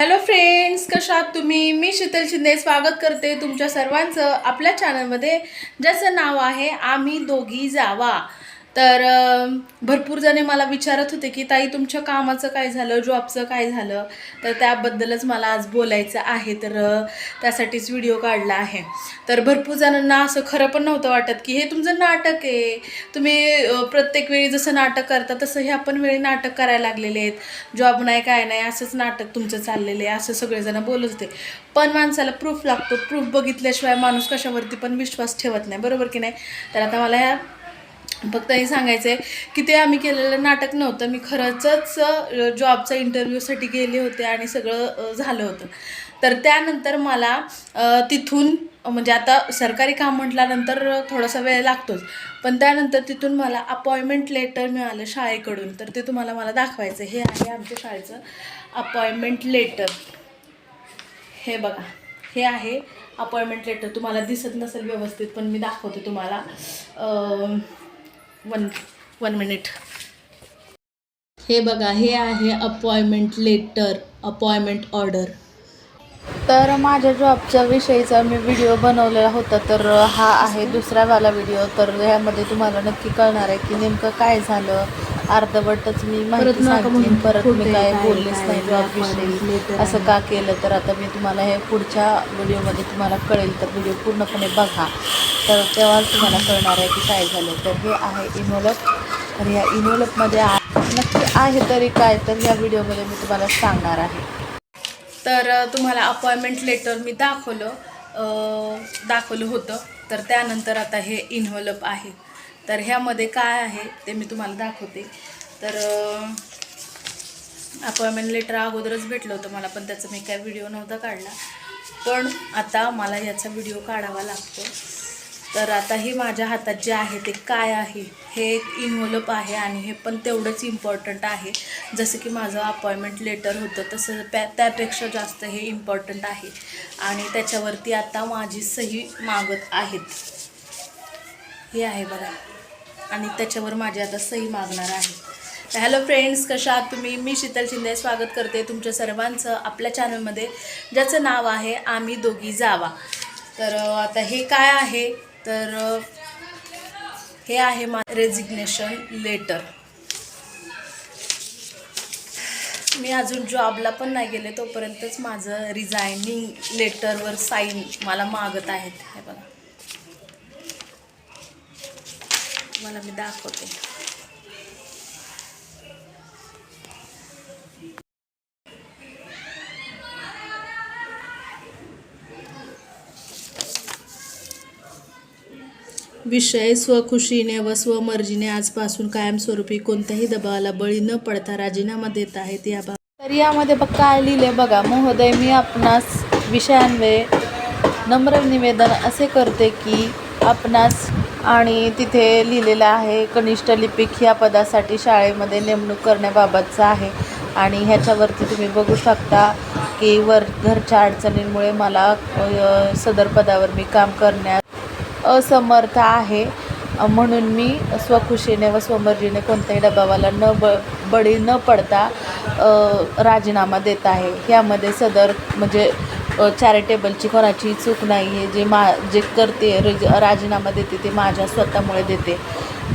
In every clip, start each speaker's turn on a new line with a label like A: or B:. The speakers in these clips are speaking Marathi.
A: हॅलो फ्रेंड्स कशा आहात तुम्ही? मी शीतल शिंदे स्वागत करते तुमच्या सर्वांचं आपल्या चॅनलमध्ये ज्याचं नाव आहे आम्ही दोघी जावा. तर भरपूर जणे मला विचारत होते की ताई तुमच्या कामाचं काय झालं? जॉबचं काय झालं? तर त्याबद्दलच मला आज बोलायचं आहे. तर त्यासाठीच व्हिडिओ काढला आहे. तर भरपूर जणांना असं खरं पण नव्हतं वाटत की हे तुमचं नाटक आहे. तुम्ही प्रत्येक वेळी जसं नाटक करता तसं ह्या पण वेळी नाटक करायला लागलेले आहेत. जॉब नाही काय नाही असंच नाटक तुमचं चाललेलं आहे असं सगळेजण बोलत होते. पण माणसाला प्रूफ लागतो. प्रूफ बघितल्याशिवाय माणूस कशावरती पण विश्वास ठेवत नाही. बरोबर की नाही? तर आता मला ह्या फक्त हे सांगायचं आहे की ते आम्ही केलेलं नाटक नव्हतं. मी खरंचच जॉबचा इंटरव्ह्यूसाठी गेले होते आणि सगळं झालं होतं. तर त्यानंतर मला तिथून म्हणजे आता सरकारी काम म्हटल्यानंतर थोडासा वेळ लागतोच. पण त्यानंतर तिथून मला अपॉइंटमेंट लेटर मिळालं शाळेकडून. तर ते तुम्हाला मला दाखवायचं हे आहे आमच्या शाळेचं अपॉइंटमेंट लेटर हे बघा. हे आहे अपॉइंटमेंट लेटर तुम्हाला दिसत नसेल व्यवस्थित पण मी दाखवते तुम्हाला. वन वन मिनिट हे बघा हे आहे अपॉइंटमेंट लेटर अपॉइंटमेंट ऑर्डर तर माझ्या जॉबच्या विषयीचा मी व्हिडिओ बनवलेला होता तर हा आहे दुसरावाला व्हिडिओ तर ह्यामध्ये तुम्हाला नक्की कळणार आहे की नेमकं काय झालं. अर्धवटच मी माहिती सांगितली परत मी काय बोललेच नाही जॉब विषयी. असं का केलं तर आता मी तुम्हाला हे पुढच्या व्हिडिओमध्ये तुम्हाला कळेल तर व्हिडिओ पूर्णपणे बघा. तर तेव्हाच तुम्हाला कळणार आहे की काय झालं. तर हे आहे इनोलप तर या इनोलपमध्ये नक्की आहे तरी काय तर या व्हिडिओमध्ये मी तुम्हाला सांगणार आहे. तर तुम्हाला अपॉइंटमेंट लेटर मी दाखवलं दाखवलं होतं. तर त्यानंतर आता हे इन्व्हलप आहे. तर ह्यामध्ये काय आहे ते मी तुम्हाला दाखवते. तर अपॉइंटमेंट लेटर अगोदरच भेटलं होतं मला पण त्याचा मी काय व्हिडिओ नव्हता काढला. पण आता मला याचा व्हिडिओ काढावा लागतो. तर आता हे माझ्या हातात जे आहे ते काय आहे हे एक इन्व्हलप आहे आणि हे पण तेवढंच इम्पॉर्टंट आहे. जसं की माझं अपॉइंटमेंट लेटर होतं तसं त्या त्यापेक्षा जास्त हे इम्पॉर्टंट आहे. आणि त्याच्यावरती आता माझी सही मागत आहेत. हे आहे बघा. आणि त्याच्यावर माझी आता सही मागणार आहे. हॅलो फ्रेंड्स कशा आहात तुम्ही? मी शीतल शिंदे स्वागत करते तुमच्या सर्वांचं आपल्या चॅनलमध्ये ज्याचं नाव आहे आम्ही दोघी जावा. तर आता हे काय आहे? तर हे आहे मा रेजिग्नेशन लेटर मी अजून जॉबला पण नाही गेले तोपर्यंतच माझं रिझायनिंग लेटरवर साईन मला मागत आहेत. हे बघा. तुम्हाला मी दाखवते. विषय स्वखुशीने व स्वमर्जीने आजपासून कायमस्वरूपी कोणत्याही दबावाला बळी न पडता राजीनामा देत आहेत या बा तर यामध्ये बघ काय लिहिले बघा. महोदय मी आपणास विषयान्वये नम्र निवेदन असे करते की आपणास आणि तिथे लिहिलेलं आहे कनिष्ठ लिपिक ह्या पदासाठी शाळेमध्ये नेमणूक करण्याबाबतचं आहे. आणि ह्याच्यावरती तुम्ही बघू शकता की वर घरच्या अडचणींमुळे मला सदर पदावर मी काम करण्यात असमर्थ आहे. म्हणून मी स्वखुशीने व स्वमर्जीने कोणत्याही डबावाला न ब बळी न पडता राजीनामा देत आहे. ह्यामध्ये सदर म्हणजे चॅरिटेबलची कोणाची चूक नाही आहे जे मा जे करते रज राजीनामा देते ते माझ्या स्वतःमुळे देते.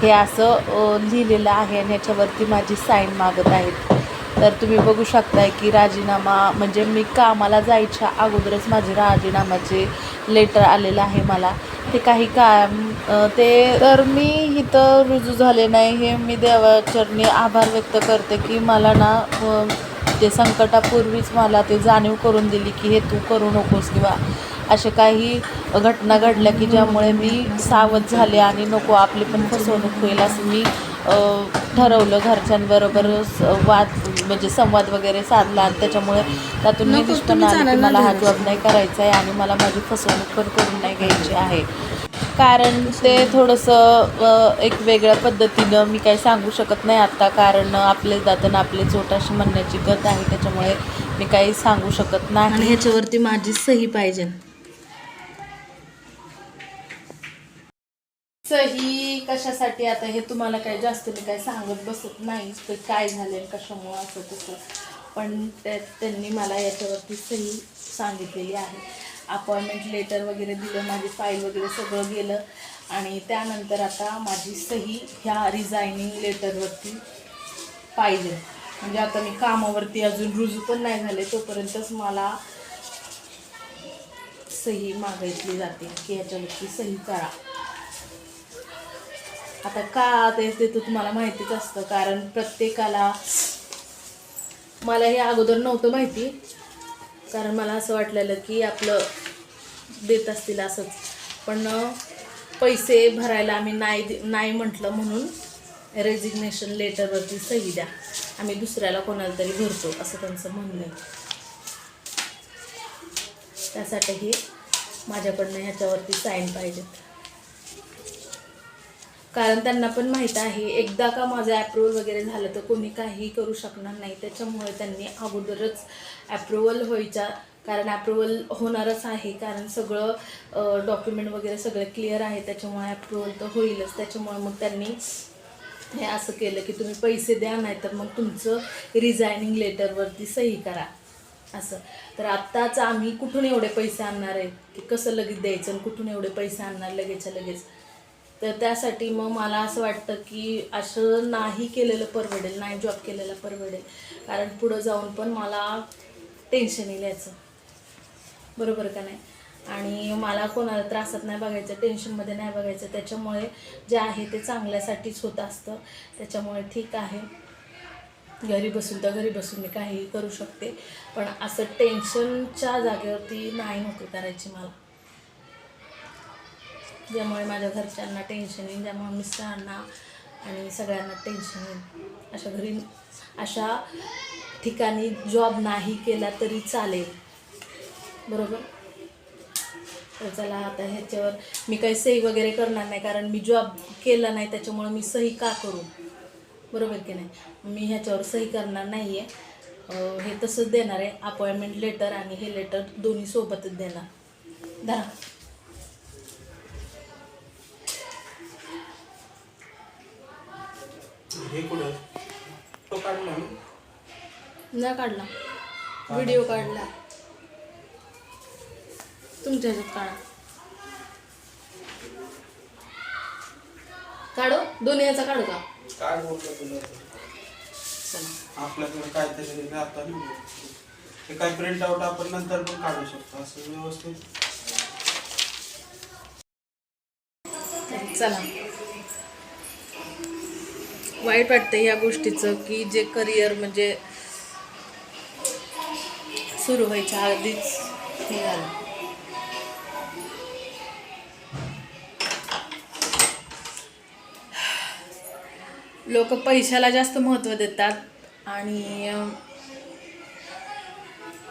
A: हे असं लिहिलेलं आहे आणि ह्याच्यावरती माझी साईन मागत आहेत. तर तुम्ही बघू शकताय की राजीनामा म्हणजे मी कामाला जायच्या अगोदरच माझे राजीनामाचे लेटर आलेलं आहे मला. ते काही काम ते तर मी इथं रुजू झाले नाही हे मी देवाचरणी आभार व्यक्त करते की मला ना ते संकटापूर्वीच मला ते जाणीव करून दिली की हे तू करू नकोस किंवा असे काही घटना घडल्या की ज्यामुळे मी सावध झाले आणि नको आपली पण फसवणूक होईल असं मी ठरवलं. घरच्यांबरोबर वाद म्हणजे संवाद वगैरे साधला आणि त्याच्यामुळे त्यातून मी निष्पन्न मला हा जॉब नाही करायचा आहे आणि मला माझी फसवणूक पण करून नाही घ्यायची आहे. कारण ते थोडंसं एक वेगळ्या पद्धतीनं मी काही सांगू शकत नाही आत्ता कारण आपले दातन आपले अशी म्हणण्याची गत आहे. त्याच्यामुळे मी काही सांगू शकत नाही. आणि ह्याच्यावरती माझी सही पाहिजे. सही कशासाठी? आता हे तुम्हाला काही जास्त मी काही सांगत बसत नाही. तर काय झाले कशामुळं असं तसं. पण त्या त्यांनी मला याच्यावरती सही सांगितलेली आहे. अपॉइंटमेंट लेटर वगैरे दिलं माझी फाईल वगैरे सगळं गेलं. आणि त्यानंतर आता माझी सही ह्या रिझायनिंग लेटरवरती पाहिजे. म्हणजे आता मी कामावरती अजून रुजू पण नाही झाले तोपर्यंतच मला सही मागितली जाते की ह्याच्यावरती सही करा. आता का ते ते तर तुम्हाला माहितीच असतं कारण प्रत्येकाला मला हे अगोदर नव्हतं माहिती कारण मला असं वाटलेलं की आपलं देत असतील असंच. पण पैसे भरायला आम्ही नाही दे- नाही म्हटलं म्हणून रेजिग्नेशन लेटरवरती सही द्या. आम्ही दुसऱ्याला कोणाला तरी भरतो असं त्यांचं म्हणणं आहे. त्यासाठी हे माझ्याकडनं ह्याच्यावरती साईन पाहिजेत. कारण त्यांना पण माहीत आहे एकदा का माझं ॲप्रुव्हल वगैरे झालं तर कोणी काही करू शकणार नाही. त्याच्यामुळे त्यांनी अगोदरच ॲप्रुव्हल व्हायच्या कारण ॲप्रुव्हल होणारच आहे. कारण सगळं डॉक्युमेंट वगैरे सगळं क्लिअर आहे. त्याच्यामुळे ॲप्रुव्हल तर होईलच. त्याच्यामुळे मग त्यांनी हे असं केलं की तुम्ही पैसे द्या नाही तर मग तुमचं रिझायनिंग लेटरवरती सही करा. असं. तर आत्ताच आम्ही कुठून एवढे पैसे आणणार आहे? की कसं लगेच द्यायचं आणि कुठून एवढे पैसे आणणार लगेचच्या लगेच? तर त्यासाठी मग मला असं वाटतं की असं नाही केलेलं परवडेल नाही जॉब केलेला परवडेल. कारण पुढं जाऊन पण मला टेन्शन येईल याचं. बरोबर का नाही? आणि मला कोणाला त्रासात नाही बघायचं टेन्शनमध्ये नाही बघायचं. त्याच्यामुळे जे आहे ते चांगल्यासाठीच होत असतं. त्याच्यामुळे ठीक आहे. घरी बसून तर घरी बसून मी काहीही करू शकते. पण असं टेन्शनच्या जागेवरती नाही नोकरी करायची मला. ज्यामुळे माझ्या घरच्यांना टेन्शन येईल ज्यामुळे मिस्टरांना आणि सगळ्यांना टेन्शन येईल. अशा घरी अशा ठिकाणी जॉब नाही केला तरी चालेल. बरोबर? तर चला आता ह्याच्यावर मी काही सही वगैरे करणार नाही कारण मी जॉब केला नाही त्याच्यामुळे मी सही का करू? बरोबर की नाही? मी ह्याच्यावर सही करणार नाही आहे हे तसंच देणार आहे. अपॉइंटमेंट लेटर आणि हे लेटर दोन्ही सोबतच देणार. धरा.
B: हे कुठं? तो काढला ना?
A: न काढला. व्हिडिओ काढला. तुमच्या ह्याच्यात काढा. काढू. दोन्ही ह्याचा काढू का?
B: काय बोलतो तुला
A: चला.
B: आपल्याकडे काहीतरी ना ते काय प्रिंट आउट आपण नंतर पण काढू शकतो. असं व्यवस्थित.
A: चला. वाईट वाटतं या गोष्टीचं की जे करिअर म्हणजे सुरू व्हायच्या आधीच हे झालं. लोक पैशाला जास्त महत्त्व देतात आणि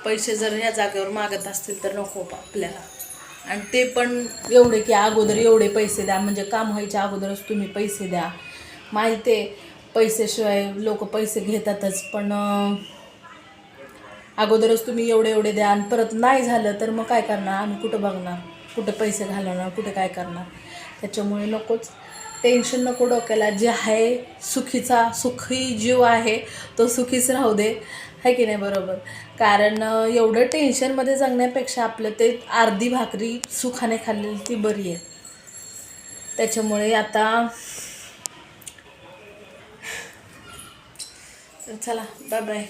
A: पैसे जर या जागेवर मागत असतील तर नको आपल्याला. आणि ते पण एवढे की अगोदर एवढे पैसे द्या म्हणजे काम व्हायच्या अगोदरच तुम्ही पैसे द्या. माहिती आहे. पैसेशिवाय लोक पैसे घेतातच पण अगोदरच तुम्ही एवढे एवढे द्या आणि परत नाही झालं तर मग काय करणार? आम्ही कुठं बघणार? कुठं पैसे घालवणार? कुठं काय करणार? त्याच्यामुळे नकोच. टेन्शन नको डोक्याला. जे आहे सुखीचा सुखी जीव आहे तो सुखीच राहू दे. आहे की नाही? बरोबर. कारण एवढं टेन्शनमध्ये जगण्यापेक्षा आपलं ते अर्धी भाकरी सुखाने खाल्लेली ती बरी आहे. त्याच्यामुळे आता चला बाय बाय